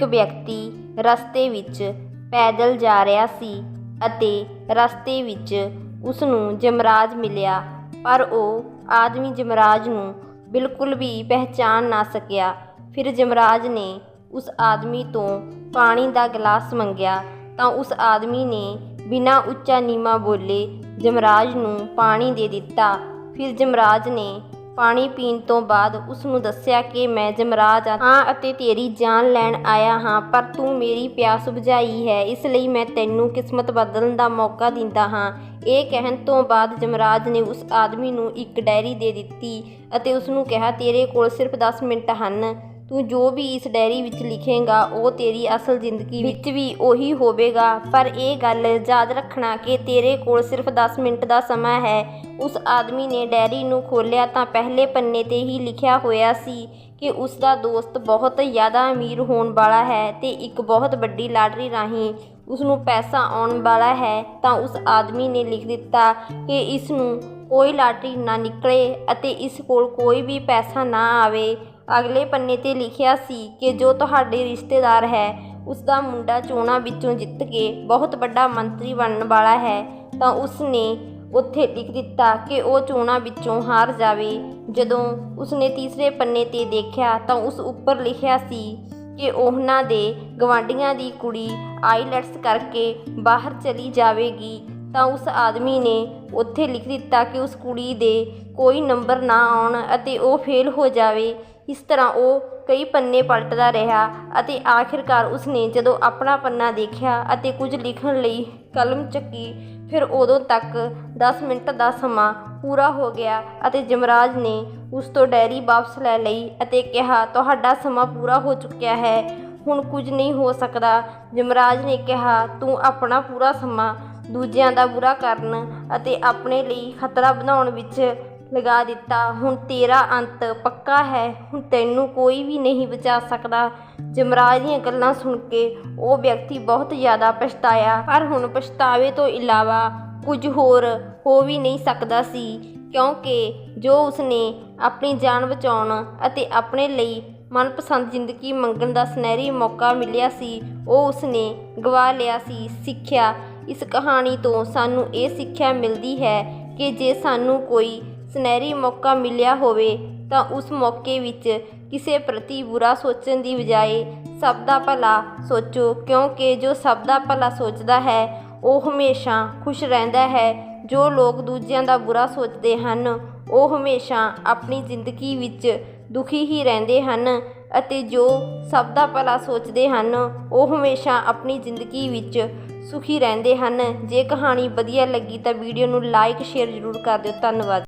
ਇੱਕ ਵਿਅਕਤੀ ਰਸਤੇ ਵਿੱਚ ਪੈਦਲ ਜਾ ਰਿਹਾ ਸੀ ਅਤੇ ਰਸਤੇ ਵਿੱਚ ਉਸ ਨੂੰ ਜਮਰਾਜ ਮਿਲਿਆ, ਪਰ ਉਹ ਆਦਮੀ ਜਮਰਾਜ ਨੂੰ ਬਿਲਕੁਲ ਵੀ ਪਹਿਚਾਨ ਨਾ ਸਕਿਆ। ਫਿਰ ਜਮਰਾਜ ਨੇ ਉਸ ਆਦਮੀ ਤੋਂ ਪਾਣੀ ਦਾ ਗਲਾਸ ਮੰਗਿਆ ਤਾਂ ਉਸ ਆਦਮੀ ਨੇ ਬਿਨਾਂ ਉੱਚਾ ਨੀਵਾਂ ਬੋਲੇ ਜਮਰਾਜ ਨੂੰ ਪਾਣੀ ਦੇ ਦਿੱਤਾ। ਫਿਰ ਜਮਰਾਜ ਨੇ ਪਾਣੀ ਪੀਣ ਤੋਂ ਬਾਅਦ ਉਸ ਨੂੰ ਦੱਸਿਆ ਕਿ ਮੈਂ ਜਮਰਾਜ ਹਾਂ ਅਤੇ ਤੇਰੀ ਜਾਨ ਲੈਣ ਆਇਆ ਹਾਂ, ਪਰ ਤੂੰ ਮੇਰੀ ਪਿਆਸ ਬੁਝਾਈ ਹੈ। ਇਸ ਲਈ ਮੈਂ ਤੈਨੂੰ ਕਿਸਮਤ ਬਦਲਣ ਦਾ ਮੌਕਾ ਦਿੰਦਾ ਹਾਂ। ਇਹ ਕਹਿਣ ਤੋਂ ਬਾਅਦ ਜਮਰਾਜ ਨੇ ਉਸ ਆਦਮੀ ਨੂੰ ਇੱਕ ਡਾਇਰੀ ਦੇ ਦਿੱਤੀ ਅਤੇ ਉਸ ਨੂੰ ਕਿਹਾ, ਤੇਰੇ ਕੋਲ ਸਿਰਫ 10 ਮਿੰਟ ਹਨ। ਤੂੰ ਜੋ ਵੀ ਇਸ ਡਾਇਰੀ ਵਿੱਚ ਲਿਖੇਗਾ ਉਹ ਤੇਰੀ ਅਸਲ ਜ਼ਿੰਦਗੀ ਵਿੱਚ ਵੀ ਉਹੀ ਹੋਵੇਗਾ। ਪਰ ਇਹ ਗੱਲ ਯਾਦ ਰੱਖਣਾ ਕਿ ਤੇਰੇ ਕੋਲ ਸਿਰਫ 10 ਮਿੰਟ ਦਾ ਸਮਾਂ ਹੈ। ਉਸ ਆਦਮੀ ਨੇ ਡਾਇਰੀ ਨੂੰ ਖੋਲ੍ਹਿਆ ਤਾਂ ਪਹਿਲੇ ਪੰਨੇ ਤੇ ਹੀ ਲਿਖਿਆ ਹੋਇਆ ਸੀ ਕਿ ਉਸ ਦਾ ਦੋਸਤ ਬਹੁਤ ਜ਼ਿਆਦਾ ਅਮੀਰ ਹੋਣ ਵਾਲਾ ਹੈ ਤੇ ਇੱਕ ਬਹੁਤ ਵੱਡੀ ਲਾਟਰੀ ਰਾਹੀਂ ਉਸ ਨੂੰ ਪੈਸਾ ਆਉਣ ਵਾਲਾ ਹੈ। ਤਾਂ ਉਸ ਆਦਮੀ ਨੇ ਲਿਖ ਦਿੱਤਾ ਕਿ ਇਸ ਨੂੰ ਕੋਈ ਲਾਟਰੀ ਨਾ ਨਿਕਲੇ ਅਤੇ ਇਸ ਕੋਲ ਕੋਈ ਵੀ ਪੈਸਾ ਨਾ ਆਵੇ। ਅਗਲੇ ਪੰਨੇ ਤੇ ਲਿਖਿਆ ਸੀ ਕਿ ਜੋ ਤੁਹਾਡੇ ਰਿਸ਼ਤੇਦਾਰ ਹੈ ਉਸ ਦਾ ਮੁੰਡਾ ਚੋਣਾਂ ਵਿੱਚੋਂ ਜਿੱਤ ਕੇ ਬਹੁਤ ਵੱਡਾ ਮੰਤਰੀ ਬਣਨ ਵਾਲਾ ਹੈ ਤਾਂ ਉਸ ਨੇ ਉੱਥੇ ਲਿਖ ਦਿੱਤਾ ਕਿ ਉਹ ਚੋਣਾਂ ਵਿੱਚੋਂ ਹਾਰ ਜਾਵੇ। ਜਦੋਂ ਉਸਨੇ ਤੀਸਰੇ ਪੰਨੇ ਤੇ ਦੇਖਿਆ ਤਾਂ ਉਸ ਉੱਪਰ ਲਿਖਿਆ ਸੀ ਕਿ ਉਹਨਾਂ ਦੇ ਗਵਾਂਢੀਆਂ ਦੀ ਕੁੜੀ ਆਈਲੈਟਸ ਕਰਕੇ ਬਾਹਰ ਚਲੀ ਜਾਵੇਗੀ। ਤਾਂ ਉਸ ਆਦਮੀ ਨੇ ਉੱਥੇ ਲਿਖ ਦਿੱਤਾ ਕਿ ਉਸ ਕੁੜੀ ਦੇ ਕੋਈ ਨੰਬਰ ਨਾ ਆਉਣ ਅਤੇ ਉਹ ਫੇਲ ਹੋ ਜਾਵੇ। ਇਸ ਤਰ੍ਹਾਂ ਉਹ ਕਈ ਪੰਨੇ ਪਲਟਦਾ ਰਿਹਾ ਅਤੇ ਆਖਿਰਕਾਰ ਉਸਨੇ ਜਦੋਂ ਆਪਣਾ ਪੰਨਾ ਦੇਖਿਆ ਅਤੇ ਕੁਝ ਲਿਖਣ ਲਈ ਕਲਮ ਚੱਕੀ, ਫਿਰ ਉਦੋਂ ਤੱਕ 10 ਮਿੰਟ ਦਾ ਸਮਾਂ ਪੂਰਾ ਹੋ ਗਿਆ ਅਤੇ ਜਮਰਾਜ ਨੇ ਉਸ ਤੋਂ ਡਾਇਰੀ ਵਾਪਸ ਲੈ ਲਈ ਅਤੇ ਕਿਹਾ, ਤੁਹਾਡਾ ਸਮਾਂ ਪੂਰਾ ਹੋ ਚੁੱਕਿਆ ਹੈ, ਹੁਣ ਕੁਝ ਨਹੀਂ ਹੋ ਸਕਦਾ। ਜਮਰਾਜ ਨੇ ਕਿਹਾ, ਤੂੰ ਆਪਣਾ ਪੂਰਾ ਸਮਾਂ ਦੂਜਿਆਂ ਦਾ ਬੁਰਾ ਕਰਨ ਅਤੇ ਆਪਣੇ ਲਈ ਖਤਰਾ ਬਣਾਉਣ ਵਿੱਚ ਲਗਾ ਦਿੱਤਾ। ਹੁਣ ਤੇਰਾ ਅੰਤ ਪੱਕਾ ਹੈ। ਹੁਣ ਤੈਨੂੰ ਕੋਈ ਵੀ ਨਹੀਂ ਬਚਾ ਸਕਦਾ। ਜਮਰਾਜ ਦੀਆਂ ਗੱਲਾਂ ਸੁਣ ਕੇ ਉਹ ਵਿਅਕਤੀ ਬਹੁਤ ਜ਼ਿਆਦਾ ਪਛਤਾਇਆ। ਪਰ ਹੁਣ ਪਛਤਾਵੇ ਤੋਂ ਇਲਾਵਾ ਕੁਝ ਹੋਰ ਹੋ ਵੀ ਨਹੀਂ ਸਕਦਾ ਸੀ, ਕਿਉਂਕਿ ਜੋ ਉਸਨੇ ਆਪਣੀ ਜਾਨ ਬਚਾਉਣ ਅਤੇ ਆਪਣੇ ਲਈ ਮਨਪਸੰਦ ਜ਼ਿੰਦਗੀ ਮੰਗਣ ਦਾ ਸੁਨਹਿਰੀ ਮੌਕਾ ਮਿਲਿਆ ਸੀ, ਉਹ ਉਸਨੇ ਗਵਾ ਲਿਆ ਸੀ। ਸਿੱਖਿਆ। ਇਸ ਕਹਾਣੀ ਤੋਂ ਸਾਨੂੰ ਇਹ ਸਿੱਖਿਆ ਮਿਲਦੀ ਹੈ ਕਿ ਜੇ ਸਾਨੂੰ ਕੋਈ ਸੁਨਹਿਰੀ ਮੌਕਾ ਮਿਲਿਆ ਹੋਵੇ ਤਾਂ ਉਸ ਮੌਕੇ ਵਿੱਚ ਕਿਸੇ ਪ੍ਰਤੀ ਬੁਰਾ ਸੋਚਣ ਦੀ ਬਜਾਏ ਸਭ ਦਾ ਭਲਾ ਸੋਚੋ, ਕਿਉਂਕਿ ਜੋ ਸਭ ਦਾ ਭਲਾ ਸੋਚਦਾ ਹੈ, ਉਹ ਹਮੇਸ਼ਾ ਖੁਸ਼ ਰਹਿੰਦਾ ਹੈ। ਜੋ ਲੋਕ ਦੂਜਿਆਂ ਦਾ ਬੁਰਾ ਸੋਚਦੇ ਹਨ, ਉਹ ਹਮੇਸ਼ਾ ਆਪਣੀ ਜ਼ਿੰਦਗੀ ਵਿੱਚ ਦੁਖੀ ਹੀ ਰਹਿੰਦੇ ਹਨ ਅਤੇ ਜੋ ਸਭ ਦਾ ਭਲਾ ਸੋਚਦੇ ਹਨ, ਉਹ ਹਮੇਸ਼ਾ ਆਪਣੀ ਜ਼ਿੰਦਗੀ ਵਿੱਚ ਸੁਖੀ ਰਹਿੰਦੇ ਹਨ। ਜੇ ਕਹਾਣੀ ਵਧੀਆ ਲੱਗੀ ਤਾਂ ਵੀਡੀਓ ਨੂੰ ਲਾਈਕ, ਸ਼ੇਅਰ ਜ਼ਰੂਰ ਕਰ ਦਿਓ। ਧੰਨਵਾਦ।